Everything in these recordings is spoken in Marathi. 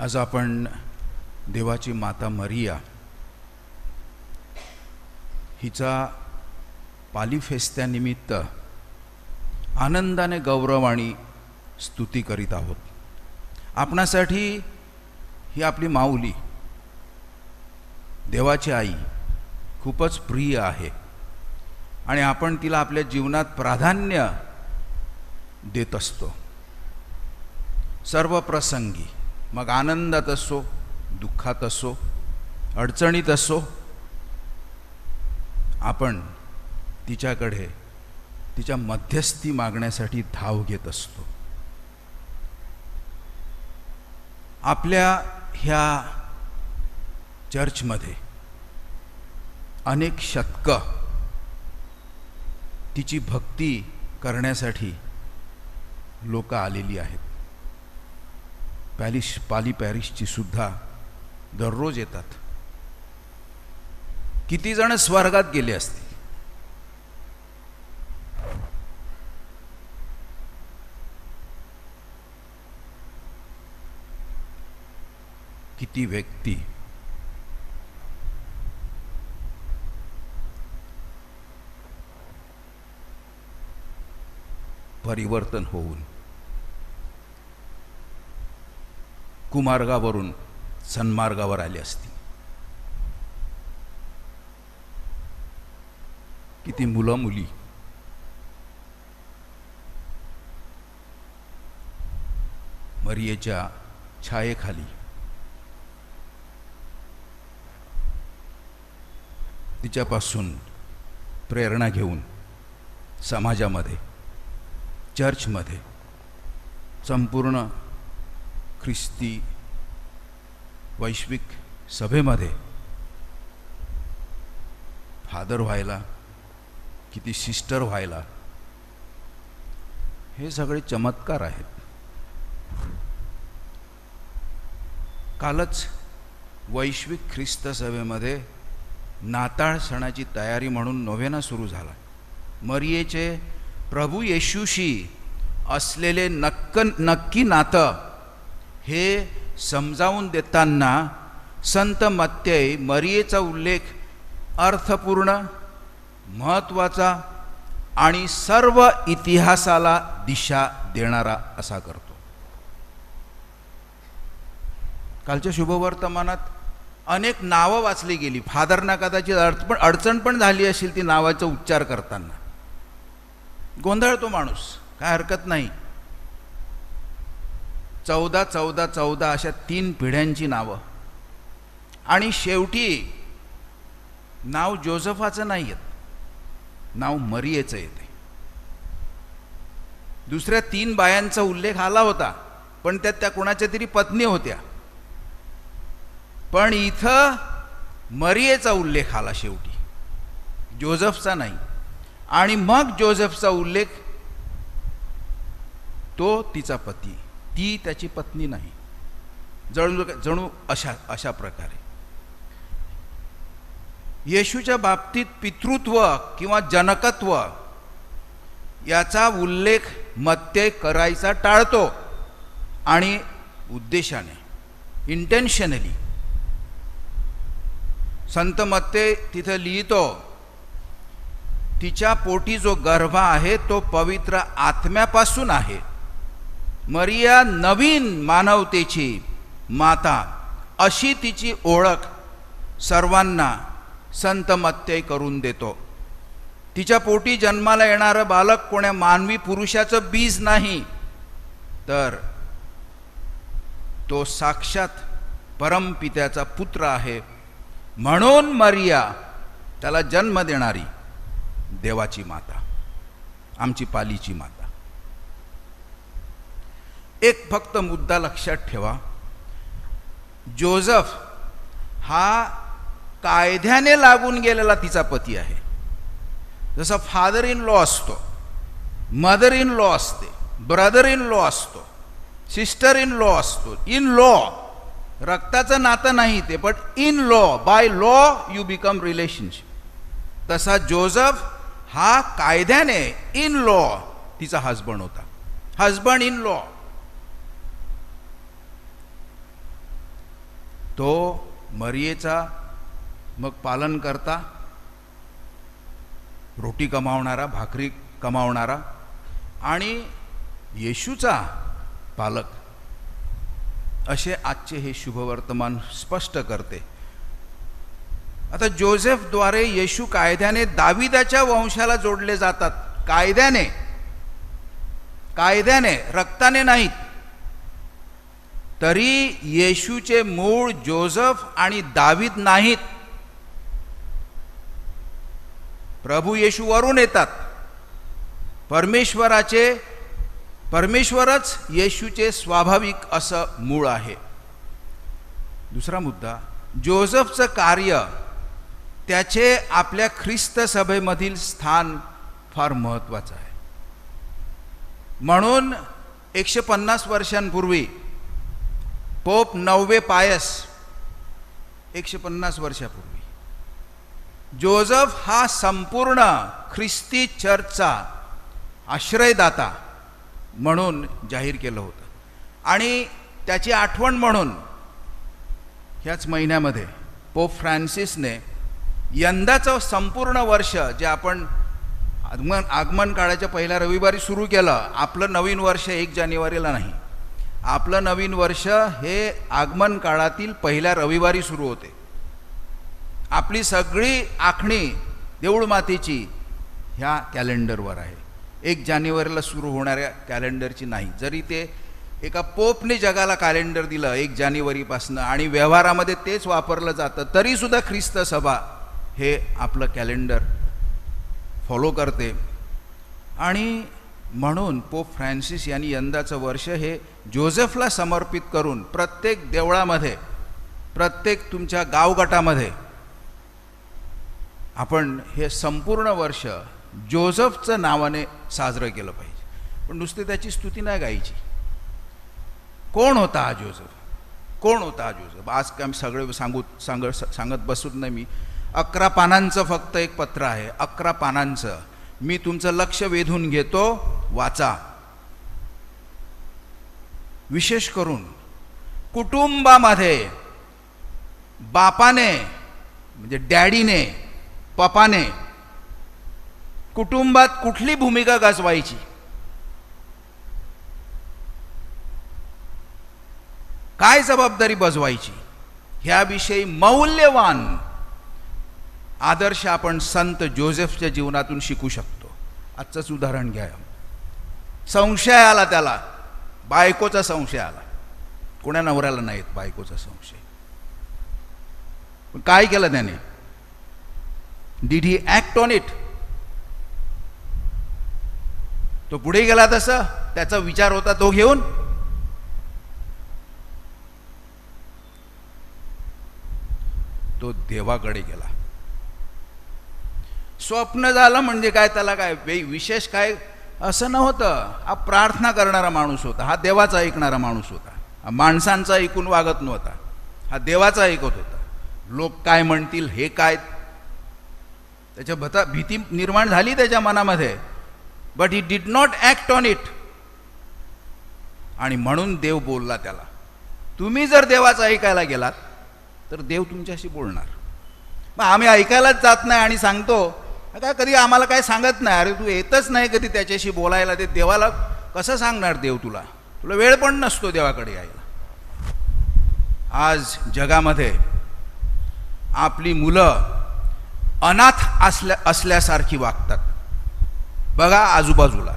आज आपण देवाची माता मरिया हिचा पालिफेस्त्यानिमित्त आनंदाने गौरव आणि स्तुती करीत आहोत. आपणासाठी ही आपली माऊली देवाची आई खूपच प्रिय आहे आणि आपण तिला आपल्या जीवनात प्राधान्य देत असतो. सर्व प्रसंगी मग आनंदात असो दुःखात असो अडचणीत असो आपण तिच्याकडे तिच्या मध्यस्थी मागण्यासाठी धाव घेत असतो. आपल्या ह्या चर्चमध्ये अनेक शतकं तिची भक्ती करण्यासाठी लोक आलेली आहेत. पॅलिश पाली पॅरिसची सुद्धा दररोज येतात. किती जण स्वर्गात गेले असतील? किती व्यक्ती? परिवर्तन होऊन. कुमार्गावरून सन्मार्गावर आले असतील किती मुलं मुली मरियेच्या छायेखाली. तिच्यापासून प्रेरणा घेऊन समाजामध्ये चर्चमध्ये संपूर्ण ख्रिस्ती वैश्विक सभेमध्ये फादर व्हायला किती सिस्टर व्हायला हे सगळे चमत्कार आहेत. कालच वैश्विक ख्रिस्त सभेमध्ये नाताळ सणाची तयारी म्हणून नोव्हेना सुरू झाला. मरियेचे प्रभू येशूशी असलेले नक्क नक्की नातं हे समजावून देताना संत मत्यय मरियेचा उल्लेख अर्थपूर्ण महत्त्वाचा आणि सर्व इतिहासाला दिशा देणारा असा करतो. कालच्या शुभवर्तमानात अनेक नावं वाचली गेली. फादरना कदाचित अडचण अडचण पण झाली असेल ती नावाचा उच्चार करताना. गोंधळतो माणूस काय हरकत नाही. चौदा चौदा चौदा अशा तीन पिढ्यांची नावं. आणि शेवटी नाव जोझफाचं नाही येत. नाव मरियेचं येते. दुसऱ्या तीन बायांचा उल्लेख आला होता पण त्यात त्या कोणाच्या तरी पत्नी होत्या. पण इथं मरियेचा उल्लेख आला शेवटी. जोझफचा नाही. आणि मग जोझफचा उल्लेख तो तिचा पती. ती त्याची पत्नी नाही. जणू जणू अशा अशा प्रकारे. येशूच्या बाबतीत पितृत्व किंवा जनकत्व याचा उल्लेख मत्य करायचा टाळतो आणि उद्देशाने इंटेन्शनली संत मत्ते तिथं लिहितो तिच्या पोटी जो गर्भ आहे तो पवित्र आत्म्यापासून आहे. मरिया नवीन मानवतेची माता अशी तिची ओळख सर्वांना संत करून देतो. तिच्या पोटी जन्माला येणारं बालक कोण्या मानवी पुरुषाचं बीज नाही तर तो साक्षात परमपित्याचा पुत्र आहे. म्हणून मरिया त्याला जन्म देणारी देवाची माता आमची पालीची माता. एक फक्त मुद्दा लक्षात ठेवा. जोझफ हा कायद्याने लागून गेलेला तिचा पती आहे. जसा फादर इन लॉ असतो मदर इन लॉ असते ब्रदर इन लॉ असतो सिस्टर इन लॉ असतो इन लॉ रक्ताचं नातं नाही ते but in law by law you become relationship तसा जोझफ हा कायद्याने इन लॉ तिचा हजबंड होता. हजबंड इन लॉ तो मरियेचा मग पालन करता रोटी कमावणारा भाकरी कमावणारा आणि येशूचा पालक. असे आजचे हे शुभवर्तमान स्पष्ट करते. आता जोसेफद्वारे येशू कायद्याने दाविदाच्या वंशाला जोडले जातात. कायद्याने कायद्याने रक्ताने नाहीत. तरी येशूचे मूळ जोसेफ आणि दावीद नाहीत. प्रभू येशू वरून येतात. परमेश्वराचे परमेश्वरच येशूचे स्वाभाविक असं मूळ आहे. दुसरा मुद्दा जोसेफचं कार्य त्याचे आपल्या ख्रिस्त सभेमधील स्थान फार महत्त्वाचं आहे. म्हणून एकशे पन्नास वर्षांपूर्वी पोप नववे पायस एकशे पन्नास वर्षापूर्वी. जोझफ हा संपूर्ण ख्रिस्ती चर्चचा आश्रयदाता म्हणून जाहीर केलं होतं. आणि त्याची आठवण म्हणून ह्याच महिन्यामध्ये पोप फ्रान्सिसने यंदाचं संपूर्ण वर्ष जे आपण आगमन आगमन काळाच्या पहिल्या रविवारी सुरू केलं आपलं नवीन वर्ष एक जानेवारीला नाही. आपलं नवीन वर्ष हे आगमन काळातील पहिल्या रविवारी सुरू होते. आपली सगळी आखणी देऊळ मातेची ह्या कॅलेंडरवर आहे. एक जानेवारीला सुरू होणाऱ्या कॅलेंडरची नाही. जरी ते एका पोपने जगाला कॅलेंडर दिलं एक जानेवारीपासनं आणि व्यवहारामध्ये तेच वापरलं जातं तरीसुद्धा ख्रिस्त सभा हे आपलं कॅलेंडर फॉलो करते. आणि म्हणून पोप फ्रान्सिस यांनी यंदाचं वर्ष हे जोसेफला समर्पित करून प्रत्येक देवळामध्ये प्रत्येक तुमच्या गावगटामध्ये आपण हे संपूर्ण वर्ष जोसेफचं नावाने साजरं केलं पाहिजे. पण नुसती त्याची स्तुती नाही गायची. कोण होता हा जोसेफ? कोण होता हा जोसेफ? आज काय सगळे सांगू सांग सांगत बसून नाही मी. अकरा पानांचं फक्त एक पत्र आहे. अकरा पानांचं. मी तुमचं लक्ष वेधून घेतो वाचा. विशेष करून कुटुंबामध्ये बापाने म्हणजे डॅडीने पपाने कुटुंबात कुठली भूमिका गाजवायची? काय जबाबदारी बजवायची? ह्याविषयी मौल्यवान आदर्श आपण संत जोसेफच्या जीवनातून शिकू शकतो. आजचंच उदाहरण घ्या. संशय आला त्याला. बायकोचा संशय आला. कोण्या नवऱ्याला नाहीत बायकोचा संशय. पण काय केलं त्याने? Did he act on it तो पुढे गेला तसं त्याचा विचार होता तो घेऊन. तो देवाकडे गेला. स्वप्न झालं म्हणजे काय त्याला काय विशेष काय असं नव्हतं हा प्रार्थना करणारा माणूस होता. हा देवाचा ऐकणारा माणूस होता. हा माणसांचा ऐकून वागत नव्हता. हा देवाचा ऐकत होता. लोक काय म्हणतील हे काय? त्याच्या भता भीती निर्माण झाली त्याच्या मनामध्ये. But he did not act on it आणि म्हणून देव बोलला त्याला तुम्ही जर देवाचं ऐकायला गेलात तर देव तुमच्याशी बोलणार. मग आम्ही ऐकायलाच जात नाही आणि सांगतो आता कधी आम्हाला काय सांगत नाही. अरे तू येतच नाही कधी त्याच्याशी बोलायला. ते देवाला कसं सांगणार देव तुला? तुला वेळ पण नसतो देवाकडे यायला. आज जगामध्ये आपली मुलं अनाथ असल्या असल्यासारखी वागतात. बघा आजूबाजूला.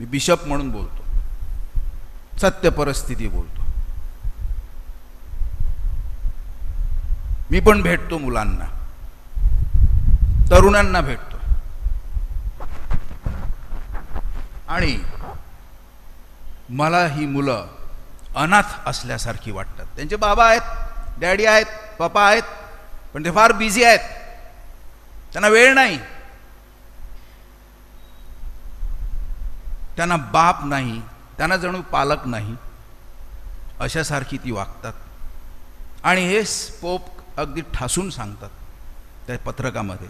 मी बिशप म्हणून बोलतो. सत्य परिस्थिती बोलतो. मी पण भेटतो मुलांना. तरुणांना भेटतो. आणि मला ही मुलं अनाथ असल्यासारखी वाटतात. त्यांचे बाबा आहेत डॅडी आहेत पप्पा आहेत पण ते फार बिझी आहेत. त्यांना वेळ नाही. त्यांना बाप नाही त्यांना जणू पालक नाही अशासारखी ती वागतात. आणि हे पोप अगदी ठासून सांगतात त्या पत्रकामध्ये.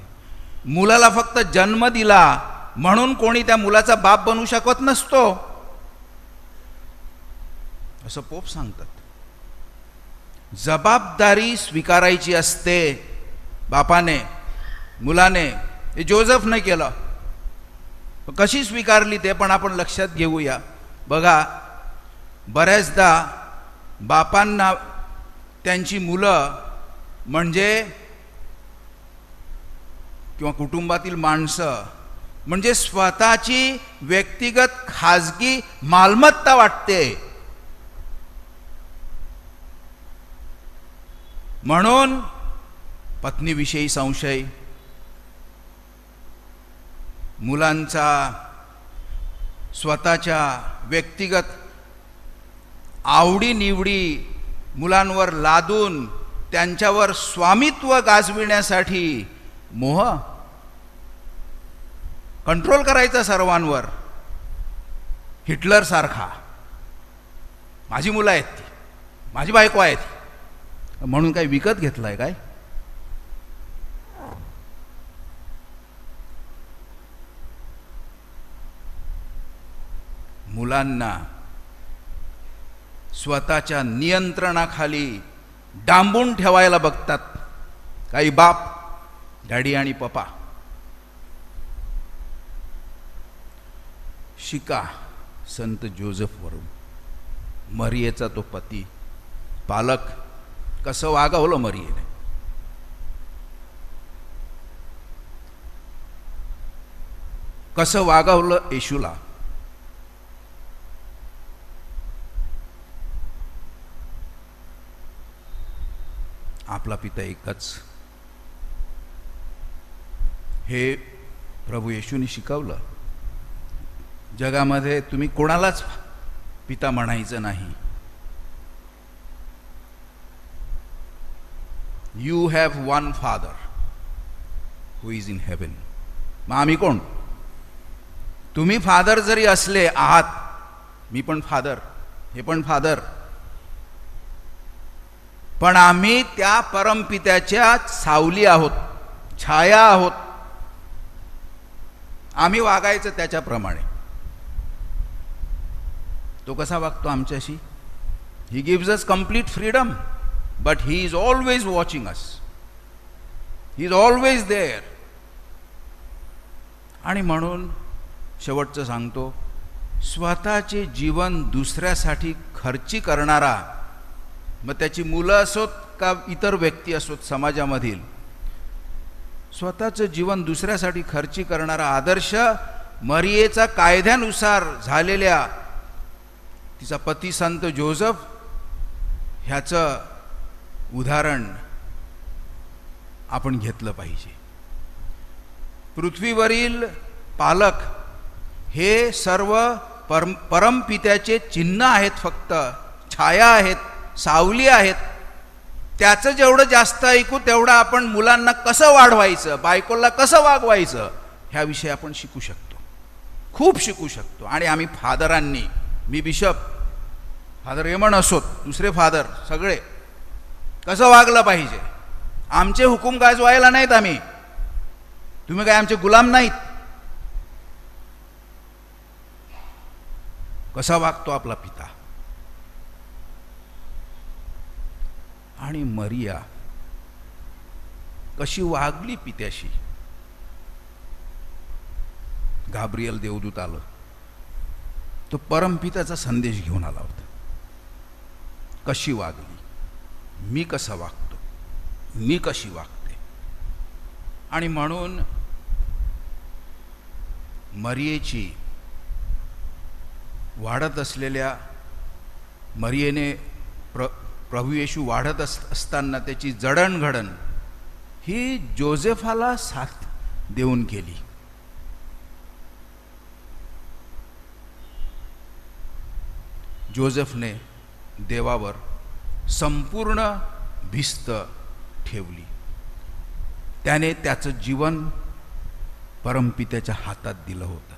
मुलाला फक्त जन्म दिला म्हणून कोणी त्या मुलाचा बाप बनू शकत नसतो. असं पोप सांगतात. जबाबदारी स्वीकारायची असते. बापाने मुलाने हे जोझफने केलं. कशी स्वीकारली ते पण आपण लक्षात घेऊया. बघा बऱ्याचदा बापांना त्यांची मुलं म्हणजे किंवा कुटुंबातील माणसं म्हणजे स्वतःची व्यक्तिगत खाजगी मालमत्ता वाटते. म्हणून पत्नीविषयी संशय. मुलांचा स्वतःच्या व्यक्तिगत आवडीनिवडी मुलांवर लादून त्यांच्यावर स्वामित्व गाजविण्यासाठी मोह कंट्रोल करायचा सर्वांवर. हिटलरसारखा माझी मुलं आहेत ती. माझी बायको आहे ती. म्हणून काही विकत घेतलं आहे काय? मुलांना स्वतःच्या नियंत्रणाखाली डांबून ठेवायला बघतात. काही बाप डॅडी आणि पप्पा. शिका संत जोझफवरून मरियेचा तो पती पालक कसं वागवलं मरियेने? कसं वागवलं येशूला? आपला पिता एकच. हे प्रभू येशूने शिकवलं. जगामध्ये तुम्ही कोणालाच पिता म्हणायचं नाही. You have one father who is in heaven मग आम्ही कोण? तुम्ही फादर जरी असले आहात मी पण फादर हे पण फादर पण आम्ही त्या परमपित्याच्या सावली आहोत छाया आहोत. आम्ही वागायचं त्याच्याप्रमाणे. तो कसा वागतो आमच्याशी? He gives us complete freedom but he is always watching us he is always there आणि म्हणून शेवटचं सांगतो स्वतःचे जीवन दुसऱ्यासाठी खर्ची करणारा मग त्याची मुलं असोत का इतर व्यक्ती असोत समाजामधील स्वतःचं जीवन दुसऱ्यासाठी खर्ची करणारा आदर्श मरियेचा कायद्यानुसार झालेल्या तिचा पती संत जोझफ ह्याचं उदाहरण आपण घेतलं पाहिजे. पृथ्वीवरील पालक हे सर्व परम परमपित्याचे चिन्ह आहेत फक्त छाया आहेत सावली आहेत. त्याचं जेवढं जास्त ऐकू तेवढं आपण मुलांना कसं वाढवायचं बायकोला कसं वागवायचं ह्याविषयी आपण शिकू शकतो. खूप शिकू शकतो. आणि आम्ही फादरांनी मी बिशप फादर येमण असोत दुसरे फादर सगळे. कसं वागलं पाहिजे? आमचे हुकूम गाजवायला नाहीत आम्ही. तुम्ही काय आमचे गुलाम नाहीत? कसा वागतो आपला पिता? आणि मरिया कशी वागली पित्याशी? घाब्रियल देवदूत आलं. तो परमपिताचा संदेश घेऊन आला होता. कशी वागली? मी कसा वागतो? मी कशी वागते? आणि म्हणून मरियेची वाढत असलेल्या मरियेने प्र प्रभू येशू वाढत अस असताना त्याची जडणघडण ही जोझेफाला साथ देऊन केली जोझेफने देवावर संपूर्ण भिस्त ठेवली. त्याने त्याचं जीवन परमपित्याच्या हातात दिलं होतं.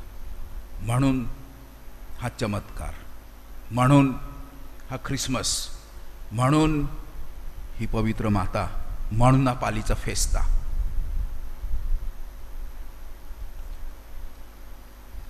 म्हणून हा चमत्कार म्हणून हा ख्रिसमस म्हणून ही पवित्र माता म्हणून हा पालीचा फेस्ता